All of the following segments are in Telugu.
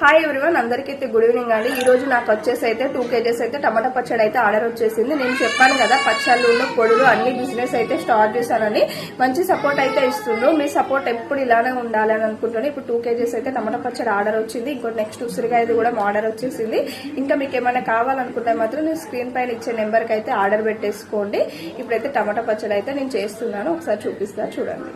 హాయ్ ఎవ్రీవన్ అందరికైతే గుడ్ ఈవినింగ్ అండి. ఈ రోజు నాకు వచ్చేసి అయితే టూ కేజెస్ అయితే టమాటా పచ్చడి అయితే ఆర్డర్ వచ్చేసింది. నేను చెప్పాను కదా పచ్చళ్ళు పొడులు అన్ని బిజినెస్ అయితే స్టార్ట్ చేశానని మంచి సపోర్ట్ అయితే ఇస్తుండ్రు. మీ సపోర్ట్ ఎప్పుడు ఇలానే ఉండాలని అనుకుంటున్నాను. ఇప్పుడు టూ కేజెస్ అయితే టమాటా పచ్చడి ఆర్డర్ వచ్చింది. ఇంకో నెక్స్ట్ ఉసిరికాయది కూడా ఆర్డర్ వచ్చేసింది. ఇంకా మీకు ఏమైనా కావాలనుకుంటే మాత్రం నేను స్క్రీన్ పైన ఇచ్చే నెంబర్కి అయితే ఆర్డర్ పెట్టేసుకోండి. ఇప్పుడైతే టమాటా పచ్చడి అయితే నేను చేస్తున్నాను. ఒకసారి చూపిస్తా చూడండి.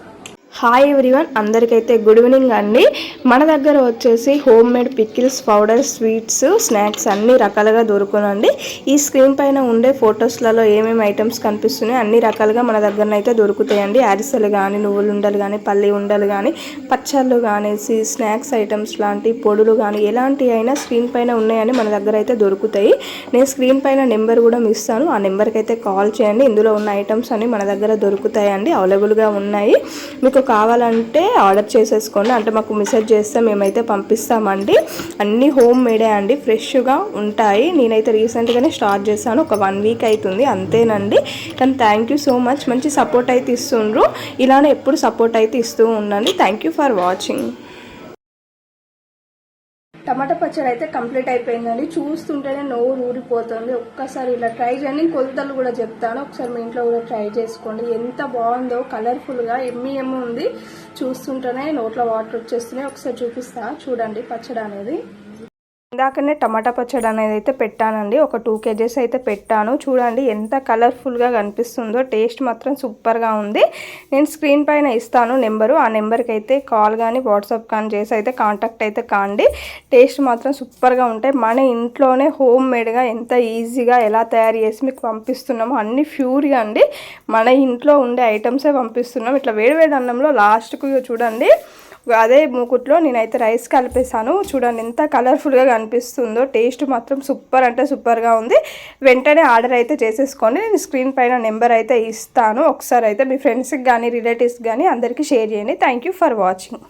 హాయ్ ఎవ్రీవన్ అందరికైతే గుడ్ ఈవినింగ్ అండి. మన దగ్గర వచ్చేసి home made pickles powder sweets snacks అన్ని రకాలుగా దొరుకునండి. ఈ స్క్రీన్ పైన ఉండే ఫొటోస్లలో ఏమేమి ఐటమ్స్ కనిపిస్తున్నాయి అన్ని రకాలుగా మన దగ్గర అయితే దొరుకుతాయండి. అరిసెలు కానీ నువ్వులు ఉండలు కానీ పల్లి ఉండలు కానీ పచ్చళ్ళు కానీ స్నాక్స్ ఐటమ్స్ లాంటి పొడులు కానీ ఎలాంటి అయినా స్క్రీన్ పైన ఉన్నాయని మన దగ్గర అయితే దొరుకుతాయి. నేను స్క్రీన్ పైన నెంబర్ కూడా ఇస్తాను ఆ నెంబర్కి అయితే కాల్ చేయండి. ఇందులో ఉన్న ఐటమ్స్ అన్ని మన దగ్గర దొరుకుతాయండి. అవైలబుల్గా ఉన్నాయి. మీకు కావాలంటే ఆర్డర్ చేసేసుకోండి. అంటే మాకు మెసేజ్ చేస్తే మేమైతే పంపిస్తామండి. అన్నీ హోమ్ మేడే అండి ఫ్రెష్గా ఉంటాయి. నేనైతే రీసెంట్గానే స్టార్ట్ చేశాను. ఒక వన్ వీక్ అవుతుంది అంతేనండి. కానీ థ్యాంక్ యూ సో మచ్. మంచి సపోర్ట్ అయితే ఇస్తుండ్రు. ఇలానే ఎప్పుడు సపోర్ట్ అయితే ఇస్తూ ఉండండి. Thank you for watching. టమాటా పచ్చడి అయితే కంప్లీట్ అయిపోయిందండి. చూస్తుంటేనే నోరు ఊరిపోతుంది. ఒక్కసారి ఇలా ట్రై చేయండి. కొలతలు కూడా చెప్తాను. ఒకసారి మీ ఇంట్లో కూడా ట్రై చేసుకోండి. ఎంత బాగుందో కలర్ఫుల్గా ఎమ్మి ఎమ్మి ఉంది. చూస్తుంటేనే నోట్లో వాటర్ వచ్చేస్తున్నాయి. ఒకసారి చూపిస్తా. చూడండి పచ్చడి అనేది. ఇందాకనే టమాటా పచ్చడి అనేది అయితే పెట్టానండి. ఒక టూ కేజెస్ అయితే పెట్టాను. చూడండి ఎంత కలర్ఫుల్గా కనిపిస్తుందో. టేస్ట్ మాత్రం సూపర్గా ఉంది. నేను స్క్రీన్ పైన ఇస్తాను నెంబరు. ఆ నెంబర్కి అయితే కాల్ కానీ వాట్సాప్ కానీ చేసి అయితే కాంటాక్ట్ అయితే కాండి. టేస్ట్ మాత్రం సూపర్గా ఉంటాయి. మన ఇంట్లోనే హోమ్ మేడ్గా ఎంత ఈజీగా ఎలా తయారు చేసి మీకు పంపిస్తున్నామో అన్ని ఫ్యూర్గా అండి. మన ఇంట్లో ఉండే ఐటమ్సే పంపిస్తున్నాం. ఇట్లా వేడివేడి అన్నంలో లాస్ట్కు చూడండి. అదే మూకుట్లో నేనైతే రైస్ కలిపేసాను చూడండి ఎంత కలర్ఫుల్గా కనిపిస్తుందో. టేస్ట్ మాత్రం సూపర్ అంటే సూపర్గా ఉంది. వెంటనే ఆర్డర్ అయితే చేసేసుకోండి. నేను స్క్రీన్ పైన నెంబర్ అయితే ఇస్తాను. ఒకసారి అయితే మీ ఫ్రెండ్స్కి కానీ రిలేటివ్స్కి కానీ అందరికీ షేర్ చేయండి. Thank you for watching.